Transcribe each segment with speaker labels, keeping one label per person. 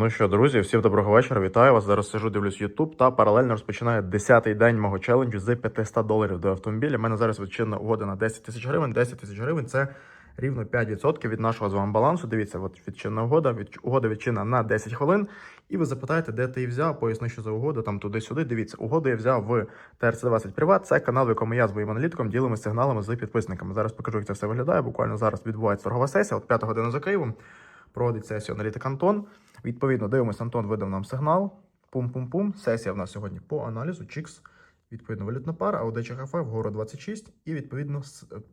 Speaker 1: Ну що, друзі, всім доброго вечора. Вітаю вас. Зараз сижу, дивлюсь YouTube та паралельно розпочинаю 10-й день мого челенджу з 500 доларів до автомобіля. У мене зараз відчинна угода на 10 тисяч гривень. 10 тисяч гривень це рівно 5% від нашого з вами балансу. Дивіться, от відчинна угода, від, угода відчинна на 10 хвилин. І ви запитаєте, де ти її взяв, поясню, що за угода, там туди-сюди. Дивіться, угоду я взяв в TRC20 Privat. Це канал, в якому я з моїм аналітиком ділимося сигналами з підписниками. Зараз покажу, як це все виглядає. Буквально зараз відбувається торгова сесія, от 5 година за Києвом. Проводить сесію аналітик Антон. Відповідно, дивимося, Антон видав нам сигнал. Пум-пум-пум. Сесія в нас сьогодні по аналізу. Чікс. Відповідно, валютна пара, АУД ЧХФ, вгору 26. І відповідно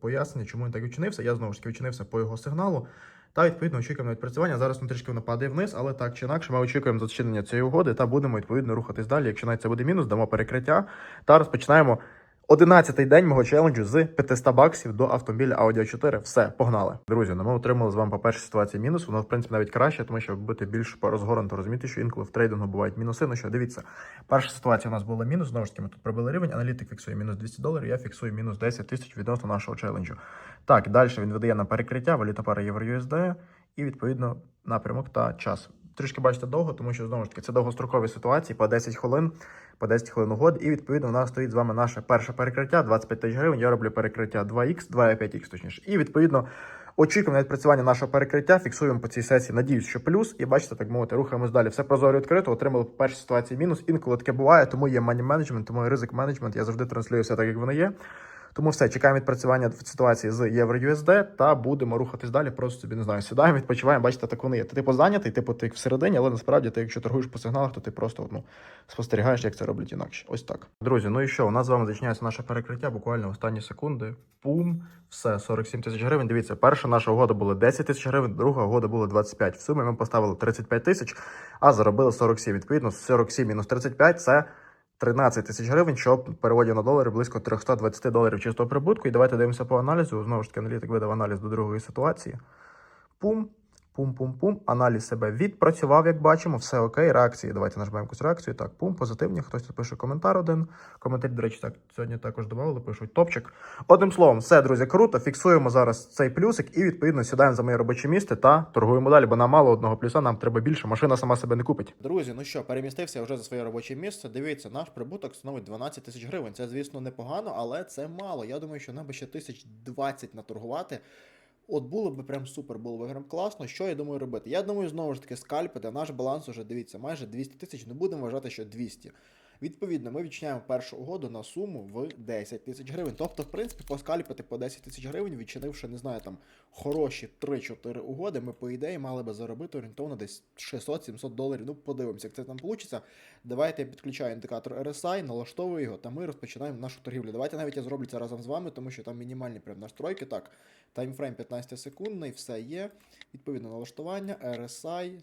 Speaker 1: пояснення, чому він так відчинився. Я знову ж таки відчинився по його сигналу. Та відповідно очікуємо відпрацювання. Зараз він трішки воно падає вниз, але так чи інакше, ми очікуємо зачинення цієї угоди та будемо відповідно рухатись далі. Якщо навіть це буде мінус, дамо перекриття та розпочинаємо 11-й день мого челенджу з 500 баксів до автомобіля Audi 4. Все, погнали. Друзі, ну ми отримали з вами по першій ситуації мінус. Воно в принципі навіть краще, тому що бути більш порозгорнуто, розуміти, що інколи в трейдингу бувають мінуси. Ну що, дивіться, перша ситуація у нас була мінус. Знову ж таки, ми тут пробили рівень. Аналітик фіксує мінус 200 доларів. Я фіксую мінус 10 тисяч відносно нашого челенджу. Так, далі він видає на перекриття, валюта пара євро USD і відповідно напрямок та час. Трішки бачите довго, тому що знову ж таки це довгострокові ситуації по 10 хвилин, по 10 хвилин угод. І відповідно у нас стоїть з вами наше перше перекриття 25 тисяч гривень. Я роблю перекриття 2х, 2,5х точніше. І відповідно очікуємо на відпрацювання нашого перекриття. Фіксуємо по цій сесії. Надіюсь, що плюс. І бачите, так мовити, рухаємось далі. Все прозоро відкрито. Отримали по першій ситуації мінус. Інколи таке буває, тому є мані менеджмент, тому є ризик менеджмент. Я завжди транслюю все так, як воно є. Тому все, чекаємо відпрацювання в ситуації з євро USD та будемо рухатись далі. Просто собі не знаю. Сідаємо, відпочиваємо. Бачите, так вони є. Ти типу зайнятий, типу ти всередині, але насправді ти, якщо торгуєш по сигналах, то ти просто ну, спостерігаєш, як це роблять інакше. Ось так. Друзі, ну і що? У нас з вами зачиняється наше перекриття буквально останні секунди. Пум, все, 47 тисяч гривень. Дивіться, перша наша угода була 10 тисяч гривень, друга угода була 25. В сумі ми поставили 35 тисяч, а заробили 47. Відповідно, 47 мінус 35 – це 13 тисяч гривень, що в переводі на долари близько 320 доларів чистого прибутку. І давайте дивимося по аналізу. Знову ж таки, аналітик видав аналіз до другої ситуації. Пум, пум, пум, пум. Аналіз себе відпрацював, як бачимо, все окей. Реакції. Давайте нажмемо якусь реакцію. Так, пум, позитивні. Хтось тут пише коментар один. Коментарі, до речі, так сьогодні також додавали, пишуть топчик. Одним словом, все, друзі, круто. Фіксуємо зараз цей плюсик і відповідно сідаємо за моє робоче місце та торгуємо далі, бо нам мало одного плюса, нам треба більше. Машина сама себе не купить.
Speaker 2: Друзі, ну що, перемістився вже за своє робоче місце. Дивіться, наш прибуток становить 12 тисяч гривень. Це, звісно, непогано, але це мало. Я думаю, що нам би ще тисяч 20 наторгувати. От було б прям супер, було б прям класно. Що я думаю робити? Я думаю, знову ж таки, скальпити. Наш баланс уже дивіться, майже 200 тисяч. Не будемо вважати, що 200. Відповідно, ми відчиняємо першу угоду на суму в 10 тисяч гривень. Тобто, в принципі, поскальпити по 10 тисяч гривень, відчинивши, не знаю, там хороші 3-4 угоди, ми, по ідеї, мали би заробити орієнтовно десь 600-700 доларів. Ну, подивимося, як це там вийде. Давайте я підключаю індикатор RSI, налаштовую його, та ми розпочинаємо нашу торгівлю. Давайте навіть я зроблю це разом з вами, тому що там мінімальні прям настройки. Так, таймфрейм 15 секундний, все є. Відповідно налаштування, RSI.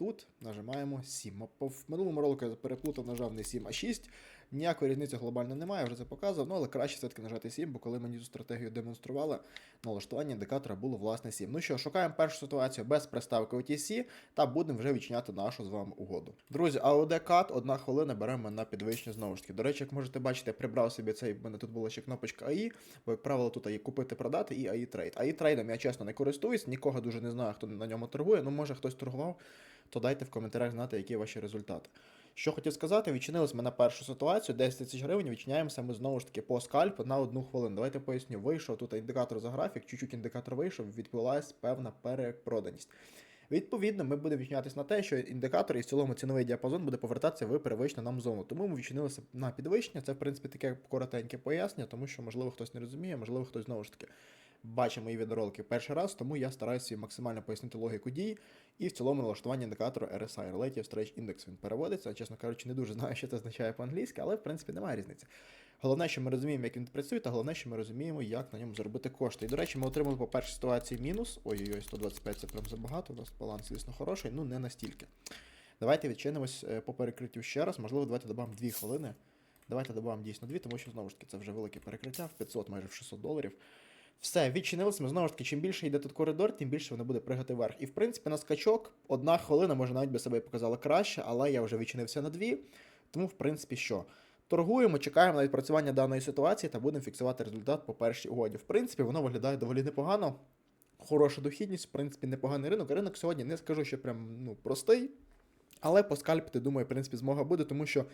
Speaker 2: Тут нажимаємо 7. По- В минулому ролику я переплутав, нажав не 7, а 6. Ніякої різниці глобально немає, я вже це показував, ну але краще все-таки нажати 7, бо коли мені цю стратегію демонстрували, налаштування індикатора було власне 7. Ну що, шукаємо першу ситуацію без приставки OTC та будемо вже відчиняти нашу з вами угоду. Друзі, AOD CAT, одна хвилина беремо на підвищення знову ж таки. До речі, як можете бачити, я прибрав собі цей, в мене тут була ще кнопочка AI, бо, як правило, тут є купити, продати і AI Trade. AI трейдом я чесно не користуюсь, нікого дуже не знаю, хто на ньому торгує. Ну, може хтось торгував, то дайте в коментарях знати, які ваші результати. Що хотів сказати, відчинились ми на першу ситуацію, 10 тисяч гривень, відчиняємося ми знову ж таки по скальпу на одну хвилину. Давайте поясню. Вийшов тут індикатор за графік, чуть-чуть індикатор вийшов, відбулася певна перепроданість. Відповідно, ми будемо відчинятися на те, що індикатор і в цілому ціновий діапазон буде повертатися в привичну нам зону. Тому ми відчинилися на підвищення. Це, в принципі, таке коротеньке пояснення, тому що, можливо, хтось не розуміє, можливо, хтось знову ж таки бачить мої відеоролики перший раз, тому я стараюся максимально пояснити логіку дій і в цілому налаштування індикатору RSI Relative Stretch Index. Він переводиться. Чесно кажучи, не дуже знаю, що це означає по-англійськи, але в принципі немає різниці. Головне, що ми розуміємо, як він працює, та головне, що ми розуміємо, як на ньому заробити кошти. І, до речі, ми отримали по першій ситуації мінус. Ой-ой-ой, 125 це прям забагато. У нас баланс, звісно, хороший, ну не настільки. Давайте відчинимось е, по перекриттю ще раз. Можливо, давайте додамо 2 хвилини. Давайте додамо дійсно 2, тому що знову ж таки це вже велике перекриття в 500, майже в 600 доларів. Все, відчинилися ми знову ж таки, чим більше йде тут коридор, тим більше воно буде пригати вверх. І в принципі на скачок одна хвилина, може навіть би себе показала краще, але я вже відчинився на дві. Тому, в принципі, що? Торгуємо, чекаємо на відпрацювання даної ситуації та будемо фіксувати результат по першій угоді. В принципі, воно виглядає доволі непогано. Хороша дохідність, в принципі, непоганий ринок. Ринок сьогодні не скажу, що прям ну, простий. Але поскальпити, думаю, в принципі, змога буде, тому що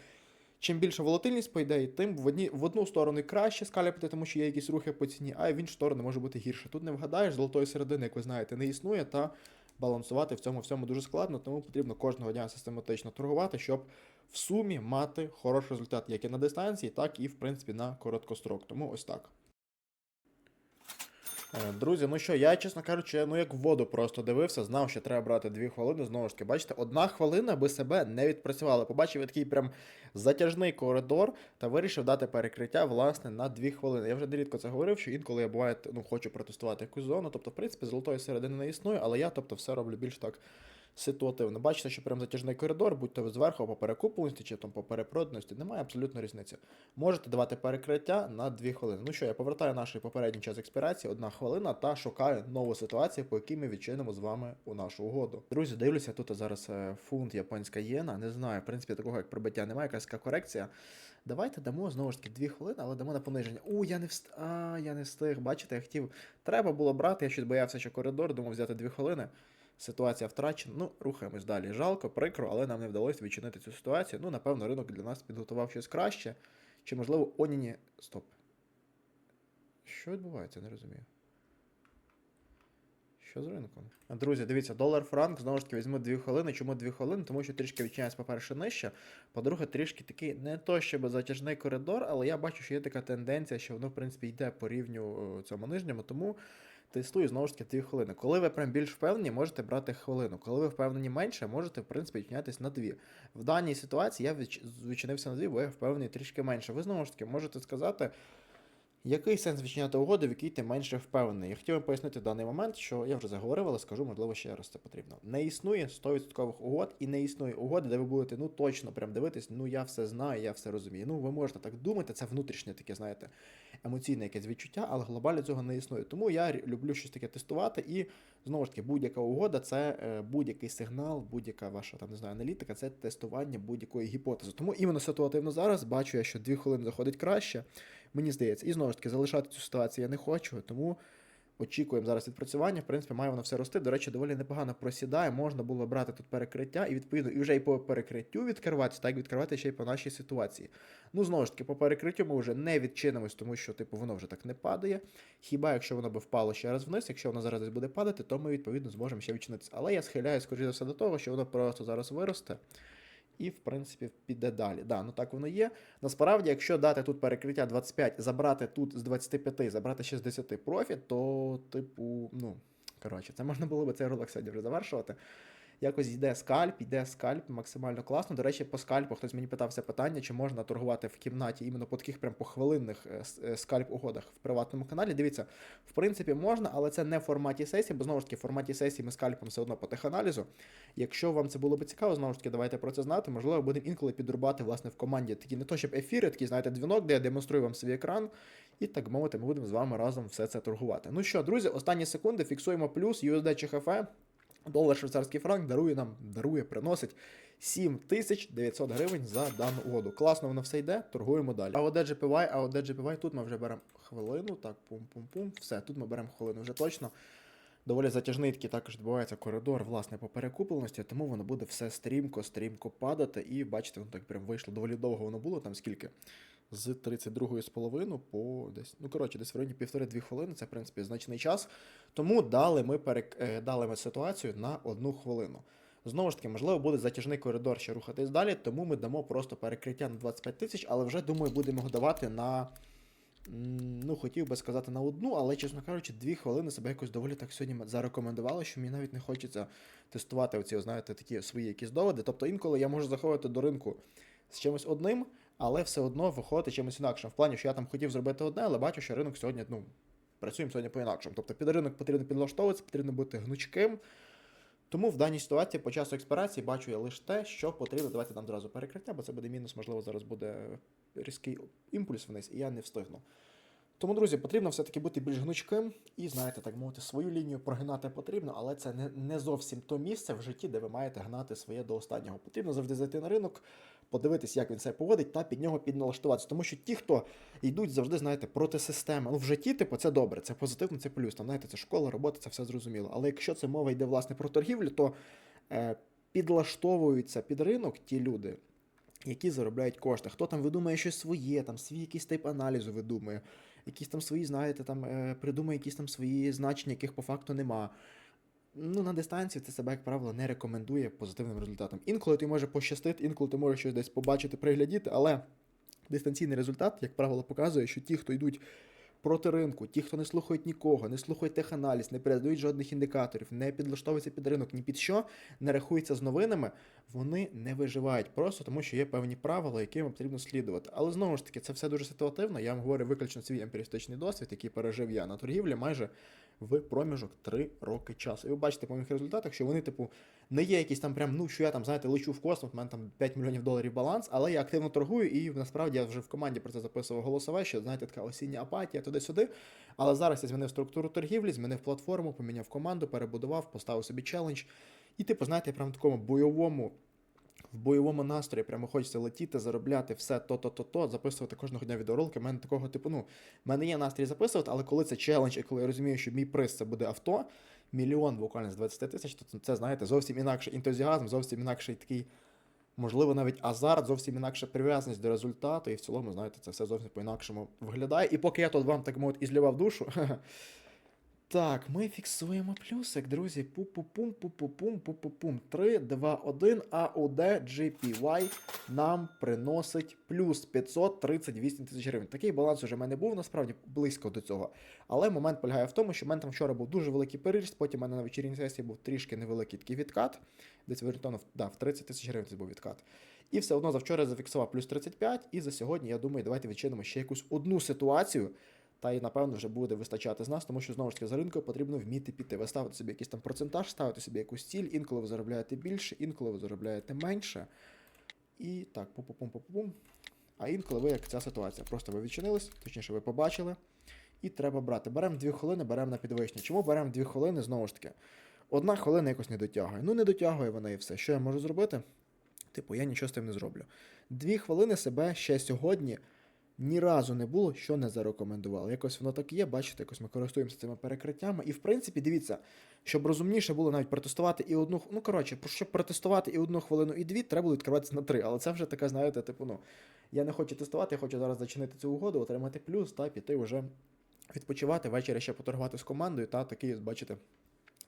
Speaker 2: чим більша волатильність по ідеї, тим в, одні, в одну сторону краще скальпити, тому що є якісь рухи по ціні, а в іншу сторону може бути гірше. Тут не вгадаєш, золотої середини, як ви знаєте, не існує, та балансувати в цьому всьому дуже складно, тому потрібно кожного дня систематично торгувати, щоб в сумі мати хороший результат як і на дистанції, так і в принципі на короткострок. Тому ось так. Е, Друзі, ну що, я, чесно кажучи, ну як в воду просто дивився, знав, що треба брати дві хвилини. Знову ж таки, бачите, одна хвилина би себе не відпрацювала. Побачив я такий прям затяжний коридор та вирішив дати перекриття, власне, на дві хвилини. Я вже нерідко це говорив, що інколи я буває, ну, хочу протестувати якусь зону. Тобто, в принципі, золотої середини не існує, але я, тобто, все роблю більш так ситуативно. Бачите, що прям затяжний коридор, будь то ви зверху по перекупленості чи там по перепроданості, немає абсолютно різниці. Можете давати перекриття на 2 хвилини. Ну що, я повертаю наш попередній час експірації, одна хвилина, та шукаю нову ситуацію, по якій ми відчинимо з вами у нашу угоду. Друзі, дивлюся, тут зараз е, фунт японська єна. Не знаю, в принципі, такого як прибиття немає, якась така корекція. Давайте дамо знову ж таки 2 хвилини, але дамо на пониження. У, я не встиг. А, я не встиг. Бачите, я хотів. Треба було брати, я щось боявся, що коридор, думав взяти 2 хвилини. Ситуація втрачена. Ну, рухаємось далі. Жалко, прикро, але нам не вдалося відчинити цю ситуацію. Ну, напевно, ринок для нас підготував щось краще. Чи, можливо, Оніні. Стоп. Що відбувається, не розумію. Що з ринком? Друзі, дивіться, долар франк знову ж таки візьму 2 хвилини. Чому 2 хвилини? Тому що трішки відчиняється, по-перше, нижче. По-друге, трішки такий не то щоб затяжний коридор, але я бачу, що є така тенденція, що воно, в принципі, йде по рівню е, цьому нижньому, тому тестую знову ж таки 2 хвилини. Коли ви прям більш впевнені, можете брати хвилину. Коли ви впевнені менше, можете, в принципі, відчинятись на 2. В даній ситуації я відч- відчинився на 2, бо я впевнений трішки менше. Ви знову ж таки можете сказати. Який сенс відчиняти угоду, в якій ти менше впевнений? Я хотів вам пояснити даний момент, що я вже заговорив, але скажу, можливо, ще раз це потрібно. Не існує 100% угод і не існує угоди, де ви будете ну точно прям дивитись, ну я все знаю, я все розумію. Ну, ви можете так думати, це внутрішнє таке, знаєте, емоційне якесь відчуття, але глобально цього не існує. Тому я люблю щось таке тестувати, і знову ж таки, будь-яка угода це е, будь-який сигнал, будь-яка ваша там не знаю, аналітика, це тестування будь-якої гіпотези. Тому іменно ситуативно зараз бачу я, що 2 хвилини заходить краще. Мені здається, і знову ж таки, залишати цю ситуацію я не хочу, тому очікуємо зараз відпрацювання. В принципі, має воно все рости. До речі, доволі непогано просідає. Можна було брати тут перекриття, і відповідно і вже і по перекриттю відкриватися, так відкривати ще й по нашій ситуації. Ну, знову ж таки, по перекриттю ми вже не відчинимось, тому що, типу, воно вже так не падає. Хіба якщо воно би впало ще раз вниз, якщо воно зараз десь буде падати, то ми відповідно зможемо ще відчинитися. Але я схиляю, скоріше за все, до того, що воно просто зараз виросте. І, в принципі, піде далі. Да, ну так воно є. Насправді, якщо дати тут перекриття 25, забрати тут з 25, забрати ще з 10 профіт, то, типу, ну, коротше, це можна було би цей ролик сьогодні завершувати. Якось йде скальп, йде скальп максимально класно. До речі, по скальпу хтось мені питався питання, чи можна торгувати в кімнаті іменно по таких прям похвилинних е, е, скальп-угодах в приватному каналі. Дивіться, в принципі, можна, але це не в форматі сесії, бо знову ж таки, в форматі сесії ми скальпом все одно по теханалізу. Якщо вам це було б цікаво, знову ж таки, давайте про це знати. Можливо, будемо інколи підрубати власне в команді такі не то, щоб ефіри, такі, знаєте, дзвінок, де я демонструю вам свій екран. І так мовити, ми будемо з вами разом все це торгувати. Ну що, друзі, останні секунди фіксуємо плюс USD ЧХФ. Долар швейцарський франк дарує нам, дарує, приносить 7900 гривень за дану угоду. Класно воно все йде, торгуємо далі. А от GPY, а от GPY, тут ми вже беремо хвилину, так, пум-пум-пум, все, тут ми беремо хвилину вже точно. Доволі затяжний такий також відбувається коридор, власне, по перекупленості, тому воно буде все стрімко, стрімко падати. І бачите, воно так прям вийшло. Доволі довго воно було, там скільки? З 32,5 по десь. Ну, коротше, десь в районі півтори-дві хвилини, це, в принципі, значний час. Тому дали ми, перек... е, дали ми ситуацію на одну хвилину. Знову ж таки, можливо, буде затяжний коридор ще рухатись далі, тому ми дамо просто перекриття на 25 тисяч, але вже, думаю, будемо його давати на. Ну, хотів би сказати на одну, але, чесно кажучи, дві хвилини себе якось доволі так сьогодні зарекомендувало, що мені навіть не хочеться тестувати оці, знаєте, такі свої якісь доводи. Тобто інколи я можу заходити до ринку з чимось одним, але все одно виходити чимось інакшим. В плані, що я там хотів зробити одне, але бачу, що ринок сьогодні, ну, працюємо сьогодні по-інакшому. Тобто під ринок потрібно підлаштовуватися, потрібно бути гнучким. Тому в даній ситуації по часу експірації бачу я лише те, що потрібно. Давайте нам одразу перекриття, бо це буде мінус, можливо, зараз буде різкий імпульс вниз, і я не встигну. Тому, друзі, потрібно все-таки бути більш гнучким і, знаєте, так мовити, свою лінію прогинати потрібно, але це не, не зовсім то місце в житті, де ви маєте гнати своє до останнього. Потрібно завжди зайти на ринок, подивитись, як він себе поводить, та під нього підналаштуватися. Тому що ті, хто йдуть завжди, знаєте, проти системи. Ну, в житті, типу, це добре, це позитивно, це плюс. Там, знаєте, це школа, робота, це все зрозуміло. Але якщо це мова йде власне про торгівлю, то е, підлаштовуються під ринок ті люди, які заробляють кошти. Хто там видумає щось своє, там свій якийсь тип аналізу видумує, якісь там свої, знаєте, там е, придумує якісь там свої значення, яких по факту нема. Ну, на дистанції це себе, як правило, не рекомендує позитивним результатом. Інколи ти може пощастити, інколи ти можеш щось десь побачити, приглядіти, але дистанційний результат, як правило, показує, що ті, хто йдуть проти ринку, ті, хто не слухають нікого, не слухають теханаліз, не передають жодних індикаторів, не підлаштовуються під ринок, ні під що, не рахуються з новинами, вони не виживають просто тому, що є певні правила, яким потрібно слідувати. Але знову ж таки, це все дуже ситуативно. Я вам говорю виключно свій емпірістичний досвід, який пережив я на торгівлі майже в проміжок 3 роки часу. І ви бачите по моїх результатах, що вони, типу, не є якісь там прям, ну що я там, знаєте, лечу в космос, в мене там 5 мільйонів доларів баланс, але я активно торгую, і насправді я вже в команді про це записував голосове, що знаєте, така осіння апатія туди-сюди. Але зараз я змінив структуру торгівлі, змінив платформу, поміняв команду, перебудував, поставив собі челендж. І, типу, знаєте, прям в такому бойовому. В бойовому настрої прямо хочеться летіти, заробляти все то-то-то-то, записувати кожного дня відеоролики. У мене такого типу, ну, в мене є настрій записувати, але коли це челендж, і коли я розумію, що мій приз це буде авто, мільйон буквально з 20 тисяч, то це, знаєте, зовсім інакший ентузіазм, зовсім інакший такий, можливо, навіть азарт, зовсім інакша прив'язаність до результату, і в цілому, знаєте, це все зовсім по-інакшому виглядає. І поки я тут вам так мовити і злівав душу. Так, ми фіксуємо плюсик, друзі. Пу-пу-пум, пу-пу-пум, пу-пу-пум. 3, 2, 1, AUD GPY нам приносить плюс 538 тисяч гривень. Такий баланс уже в мене був, насправді близько до цього. Але момент полягає в тому, що в мене там вчора був дуже великий переріст, потім в мене на вечірній сесії був трішки невеликий такий відкат. Десь орієнтовно, да, в 30 тисяч гривень це був відкат. І все одно завчора зафіксував плюс 35, і за сьогодні, я думаю, давайте відчинимо ще якусь одну ситуацію. Та й напевно вже буде вистачати з нас, тому що знову ж таки за ринком потрібно вміти піти. Ви ставите собі якийсь там процентаж, ставите собі якусь ціль, інколи ви заробляєте більше, інколи ви заробляєте менше. І так, пу-пу-пум-пу-пум. А інколи ви як ця ситуація. Просто ви відчинились, точніше, ви побачили. І треба брати. Беремо 2 хвилини, беремо на підвищення. Чому беремо 2 хвилини? Знову ж таки, одна хвилина якось не дотягує. Ну, не дотягує вона і все. Що я можу зробити? Типу, я нічого з тим не зроблю. Дві хвилини себе ще сьогодні ні разу не було, що не зарекомендували. Якось воно так є, бачите, якось ми користуємося цими перекриттями. І в принципі, дивіться, щоб розумніше було навіть протестувати і одну. Ну коротше, щоб протестувати і одну хвилину, і дві, треба було відкриватися на три. Але це вже така, знаєте, типу, ну я не хочу тестувати, я хочу зараз зачинити цю угоду, отримати плюс та піти вже відпочивати. Ввечері ще поторгувати з командою. Та такий, бачите,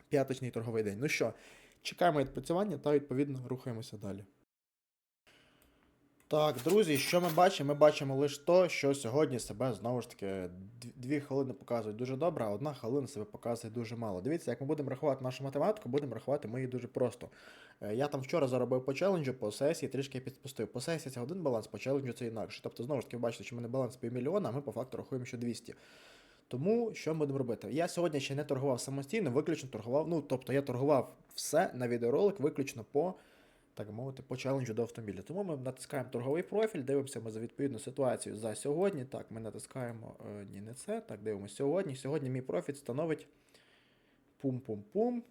Speaker 2: п'яточний торговий день. Ну що, чекаємо відпрацювання та відповідно рухаємося далі. Так, друзі, що ми бачимо? Ми бачимо лише то, що сьогодні себе знову ж таки дві хвилини показують дуже добре, а одна хвилина себе показує дуже мало. Дивіться, як ми будемо рахувати нашу математику, будемо рахувати ми її дуже просто. Е, Я там вчора заробив по челенджу, по сесії трішки підспустив. По сесії це один баланс, по челенджу це інакше. Тобто, знову ж таки, бачите, що в мене баланс півмільйона, а ми по факту рахуємо, що 200. Тому що ми будемо робити? Я сьогодні ще не торгував самостійно, виключно торгував. Ну, тобто я торгував все на відеоролик, виключно по так мовити, по челенджу до автомобіля. Тому ми натискаємо торговий профіль, дивимося ми за відповідну ситуацію за сьогодні. Так, ми натискаємо. Е, ні, не це. Так, дивимося сьогодні. Сьогодні мій профіт становить пум-пум-пум.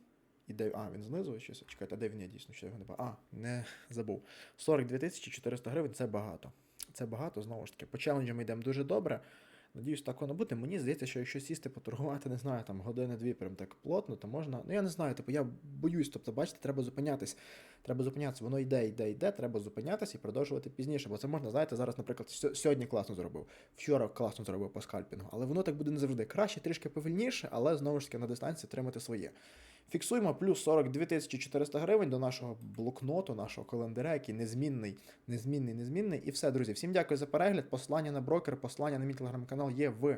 Speaker 2: І де. А, він знизу щось. Чекайте, а де він є дійсно, що його не бачу. А, не забув. 42 400 гривень це багато. Це багато, знову ж таки. По челенджу ми йдемо дуже добре. Надіюсь, так воно буде. Мені здається, що якщо сісти поторгувати, не знаю, там години-дві прям так плотно, то можна. Ну я не знаю, типу, я боюсь, тобто, бачите, треба зупинятись. Треба зупинятися, воно йде, йде, йде, треба зупинятися і продовжувати пізніше. Бо це можна, знаєте, зараз, наприклад, сьогодні класно зробив, вчора класно зробив по скальпінгу, але воно так буде не завжди. Краще трішки повільніше, але знову ж таки на дистанції тримати своє. Фіксуємо плюс 42 400 гривень до нашого блокноту, нашого календаря, який незмінний, незмінний, незмінний. І все, друзі. Всім дякую за перегляд. Посилання на брокер, посилання на мій телеграм-канал є в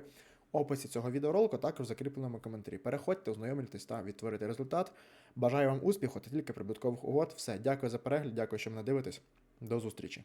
Speaker 2: описі цього відеоролику, також в закріпленому коментарі. Переходьте, ознайомлюйтесь та відтворите результат. Бажаю вам успіху та тільки прибуткових угод. Все, дякую за перегляд, дякую, що мене дивитесь. До зустрічі.